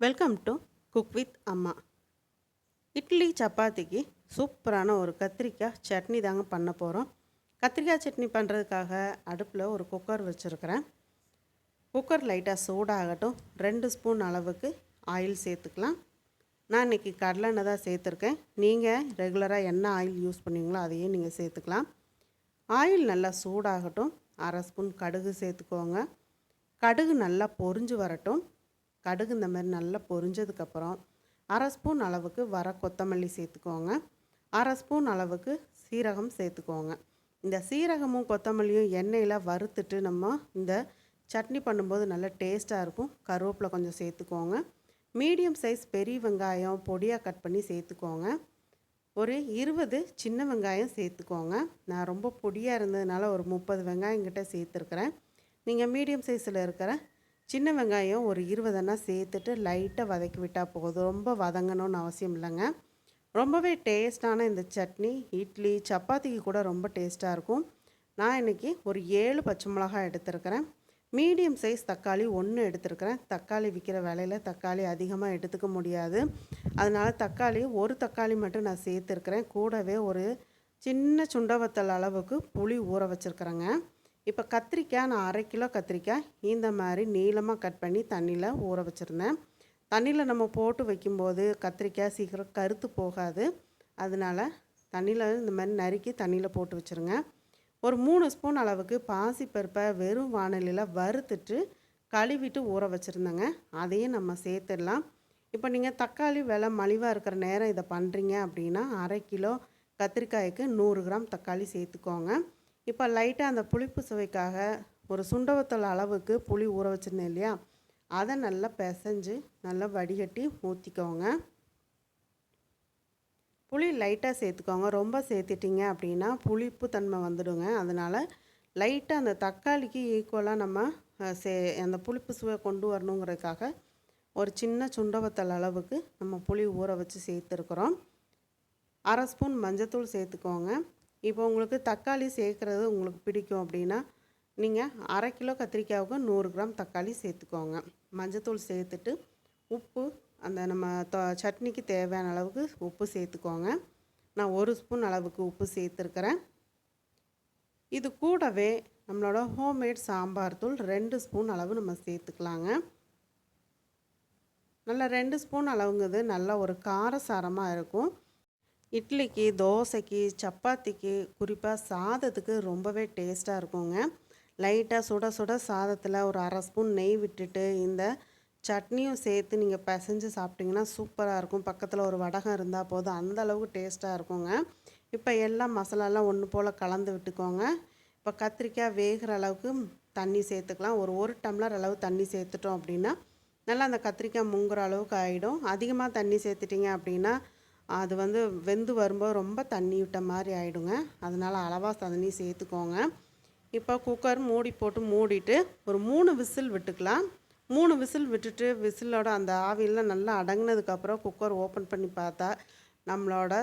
Welcome to cook with அம்மா இட்லி சப்பாத்திக்கு சூப்பரான ஒரு கத்திரிக்காய் சட்னி தாங்க பண்ண போகிறோம் கத்திரிக்காய் சட்னி பண்ணுறதுக்காக அடுப்பில் ஒரு குக்கர் வச்சுருக்கிறேன். குக்கர் லைட்டாக சூடாகட்டும். ரெண்டு ஸ்பூன் அளவுக்கு ஆயில் சேர்த்துக்கலாம். நான் இன்றைக்கி கடலெண்ணெய் தான் சேர்த்துருக்கேன். நீங்கள் ரெகுலராக என்ன ஆயில் யூஸ் பண்ணுவீங்களோ அதையே நீங்கள் சேர்த்துக்கலாம். ஆயில் நல்லா சூடாகட்டும். அரை ஸ்பூன் கடுகு சேர்த்துக்கோங்க. கடுகு நல்லா பொரிஞ்சு வரட்டும். கடுகு இந்த மாதிரி நல்லா பொரிஞ்சதுக்கப்புறம் அரை ஸ்பூன் அளவுக்கு வர கொத்தமல்லி சேர்த்துக்கோங்க. அரை ஸ்பூன் அளவுக்கு சீரகம் சேர்த்துக்கோங்க. இந்த சீரகமும் கொத்தமல்லியும் எண்ணெயில் வறுத்துட்டு நம்ம இந்த சட்னி பண்ணும்போது நல்லா டேஸ்ட்டாக இருக்கும். கருவேப்பிலை கொஞ்சம் சேர்த்துக்கோங்க. மீடியம் சைஸ் பெரிய வெங்காயம் பொடியாக கட் பண்ணி சேர்த்துக்கோங்க. ஒரு இருபது சின்ன வெங்காயம் சேர்த்துக்கோங்க. நான் ரொம்ப பொடியாக இருந்ததுனால ஒரு முப்பது வெங்காயம் கிட்டே சேர்த்துருக்குறேன். நீங்கள் மீடியம் சைஸில் இருக்கிற சின்ன வெங்காயம் ஒரு இருபதெண்ணா சேர்த்துட்டு லைட்டாக வதக்கி விட்டால் போதும். ரொம்ப வதங்கணும்னு அவசியம் இல்லைங்க. ரொம்பவே டேஸ்டான இந்த சட்னி இட்லி சப்பாத்திக்கு கூட ரொம்ப டேஸ்ட்டாக இருக்கும். நான் இன்றைக்கி ஒரு ஏழு பச்சை மிளகாய் எடுத்துருக்கிறேன். மீடியம் சைஸ் தக்காளி ஒன்று எடுத்துருக்கிறேன். தக்காளி விற்கிற விலையில் தக்காளி அதிகமாக எடுத்துக்க முடியாது. அதனால் தக்காளி ஒரு தக்காளி மட்டும் நான் சேர்த்துருக்கிறேன். கூடவே ஒரு சின்ன சுண்டவத்தல் அளவுக்கு புளி ஊற வச்சுருக்குறேங்க. இப்போ கத்திரிக்காய் நான் அரை கிலோ கத்திரிக்காய் இந்த மாதிரி நீளமாக கட் பண்ணி தண்ணியில் ஊற வச்சுருந்தேன். தண்ணியில் நம்ம போட்டு வைக்கும்போது கத்திரிக்காய் சீக்கிரம் கருத்து போகாது. அதனால் தண்ணியில் இந்த மாதிரி நறுக்கி தண்ணியில் போட்டு வச்சுருங்க. ஒரு மூணு ஸ்பூன் அளவுக்கு பாசிப்பருப்பை வெறும் வானலியில் வறுத்துட்டு கழுவிட்டு ஊற வச்சுருந்தேங்க. அதையும் நம்ம சேர்த்துடலாம். இப்போ நீங்கள் தக்காளி விலை மலிவாக இருக்கிற நேரம் இதை பண்ணுறீங்க அப்படின்னா அரை கிலோ கத்திரிக்காய்க்கு நூறு கிராம் தக்காளி சேர்த்துக்கோங்க. இப்போ லைட்டாக அந்த புளிப்பு சுவைக்காக ஒரு சுண்டவத்தல் அளவுக்கு புளி ஊற வச்சுருந்தேன் இல்லையா? அதை நல்லா பிசைஞ்சு நல்லா வடிகட்டி ஊற்றிக்கோங்க புளி லைட்டாக சேர்த்துக்கோங்க. ரொம்ப சேர்த்துட்டிங்க அப்படின்னா புளிப்பு தன்மை வந்துடுங்க. அதனால் லைட்டாக அந்த தக்காளிக்கு ஈக்குவலாக நம்ம சே அந்த புளிப்பு சுவை கொண்டு வரணுங்கிறதுக்காக ஒரு சின்ன சுண்டவத்தல் அளவுக்கு நம்ம புளி ஊற வச்சு சேர்த்துருக்குறோம். அரை ஸ்பூன் மஞ்சத்தூள் சேர்த்துக்கோங்க. இப்போ உங்களுக்கு தக்காளி சேர்க்குறது உங்களுக்கு பிடிக்கும் அப்படின்னா நீங்கள் அரை கிலோ கத்திரிக்காவுக்கு நூறு கிராம் தக்காளி சேர்த்துக்கோங்க. மஞ்சத்தூள் சேர்த்துட்டு உப்பு அந்த நம்ம சட்னிக்கு தேவையான அளவுக்கு உப்பு சேர்த்துக்கோங்க. நான் ஒரு ஸ்பூன் அளவுக்கு உப்பு சேர்த்துருக்கிறேன். இது கூடவே நம்மளோட ஹோம்மேட் சாம்பார் தூள் ரெண்டு ஸ்பூன் அளவு நம்ம சேர்த்துக்கலாங்க. நல்லா ரெண்டு ஸ்பூன் அளவுங்கிறது நல்லா ஒரு காரசாரமாக இருக்கும். இட்லிக்கு தோசைக்கு சப்பாத்திக்கு குறிப்பாக சாதத்துக்கு ரொம்பவே டேஸ்ட்டாக இருக்குங்க. லைட்டாக சுட சுட சாதத்தில் ஒரு அரை ஸ்பூன் நெய் விட்டுட்டு இந்த சட்னியும் சேர்த்து நீங்கள் பிசைஞ்சு சாப்பிட்டிங்கன்னா சூப்பராக இருக்கும். பக்கத்தில் ஒரு வடகம் இருந்தால் போதும். அந்த அளவுக்கு டேஸ்ட்டாக இருக்குங்க. இப்போ எல்லாம் மசாலாலாம் ஒன்று போல் கலந்து விட்டுக்கோங்க. இப்போ கத்திரிக்காய் வேகிற அளவுக்கு தண்ணி சேர்த்துக்கலாம். ஒரு ஒரு டம்ளர் அளவு தண்ணி சேர்த்துட்டோம் அப்படின்னா நல்லா அந்த கத்திரிக்காய் முங்குற அளவுக்கு ஆகிடும் அதிகமாக தண்ணி சேர்த்துட்டிங்க அப்படின்னா அது வந்து வெந்து வரும்போது ரொம்ப தண்ணி விட்ட மாதிரி ஆகிடுங்க அதனால் அளவாக தண்ணி சேர்த்துக்கோங்க. இப்போ குக்கர் மூடி போட்டு மூடிட்டு ஒரு மூணு விசில் விட்டுக்கலாம். மூணு விசில் விட்டுட்டு விசிலோட அந்த ஆவியெல்லாம் நல்லா அடங்கினதுக்கப்புறம் குக்கர் ஓப்பன் பண்ணி பார்த்தா நம்மளோட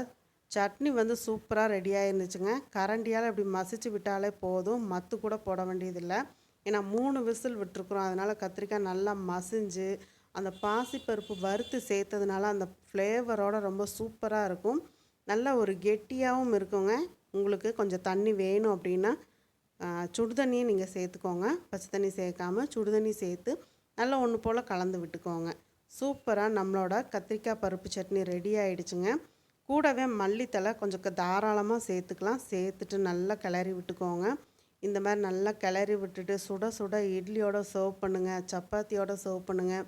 சட்னி வந்து சூப்பராக ரெடியாக இருந்துச்சுங்க கரண்டியால் இப்படி மசிச்சு விட்டாலே போதும். மத்து கூட போட வேண்டியதில்லை. ஏன்னா மூணு விசில் விட்டுருக்குறோம். அதனால் கத்திரிக்காய் நல்லா மசிஞ்சு அந்த பாசிப்பருப்பு வறுத்து சேர்த்ததுனால அந்த ஃப்ளேவரோட ரொம்ப சூப்பராக இருக்கும். நல்ல ஒரு கெட்டியாகவும் இருக்குங்க. உங்களுக்கு கொஞ்சம் தண்ணி வேணும் அப்படின்னா சுடுதண்ணியும் நீங்கள் சேர்த்துக்கோங்க. பச்சை தண்ணி சேர்க்காமல் சுடுதண்ணி சேர்த்து நல்லா ஒன்று போல் கலந்து விட்டுக்கோங்க. சூப்பராக நம்மளோட கத்திரிக்காய் பருப்பு சட்னி ரெடி ஆகிடுச்சுங்க கூடவே மல்லித்தலை கொஞ்சம் தாராளமாக சேர்த்துக்கலாம். சேர்த்துட்டு நல்லா கிளறி விட்டுக்கோங்க. இந்த மாதிரி நல்லா கிளறி விட்டுட்டு சுட சுட இட்லியோட சர்வ் பண்ணுங்கள் சப்பாத்தியோட சர்வ் பண்ணுங்கள்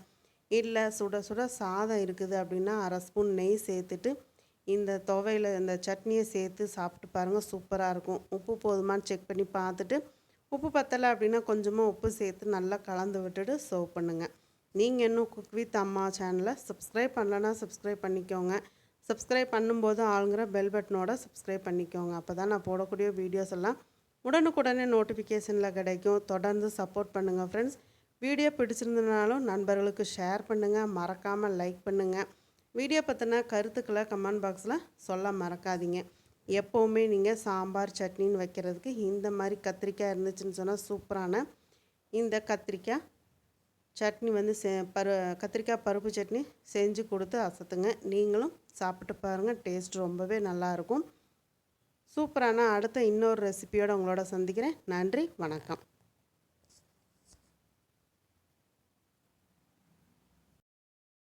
இல்லை சுட சுட சாதம் இருக்குது அப்படின்னா அரை ஸ்பூன் நெய் சேர்த்துட்டு இந்த துவையில் இந்த சட்னியை சேர்த்து சாப்பிட்டு பாருங்கள் சூப்பராக இருக்கும். உப்பு போதுமான்னு செக் பண்ணி பார்த்துட்டு உப்பு பத்தலை அப்படின்னா கொஞ்சமாக உப்பு சேர்த்து நல்லா கலந்து விட்டுட்டு சர்வ் பண்ணுங்கள் நீங்கள் இன்னும் குக் வித் அம்மா சேனலை சப்ஸ்கிரைப் பண்ணலன்னா சப்ஸ்கிரைப் பண்ணிக்கோங்க. சப்ஸ்கிரைப் பண்ணும்போது ஆளுங்கிற பெல் பட்டனோட சப்ஸ்கிரைப் பண்ணிக்கோங்க. அப்போ தான் நான் போடக்கூடிய வீடியோஸ் எல்லாம் உடனுக்குடனே நோட்டிஃபிகேஷனில் கிடைக்கும். தொடர்ந்து சப்போர்ட் பண்ணுங்கள் ஃப்ரெண்ட்ஸ் வீடியோ பிடிச்சிருந்தனாலும் நண்பர்களுக்கு ஷேர் பண்ணுங்கள் மறக்காமல் லைக் பண்ணுங்கள் வீடியோ பற்றின கருத்துக்களை கமெண்ட் பாக்ஸில் சொல்ல மறக்காதீங்க. எப்போவுமே நீங்கள் சாம்பார் சட்னின்னு வைக்கிறதுக்கு இந்த மாதிரி கத்திரிக்காய் இருந்துச்சுன்னு சொன்னால் சூப்பரான இந்த கத்திரிக்காய் சட்னி வந்து செ பரு கத்திரிக்காய் பருப்பு சட்னி செஞ்சு கொடுத்து அசத்துங்க. நீங்களும் சாப்பிட்டு பாருங்கள் டேஸ்ட் ரொம்பவே நல்லாயிருக்கும். சூப்பரான அடுத்த இன்னொரு ரெசிபியோடு உங்களோட சந்திக்கிறேன். நன்றி வணக்கம்.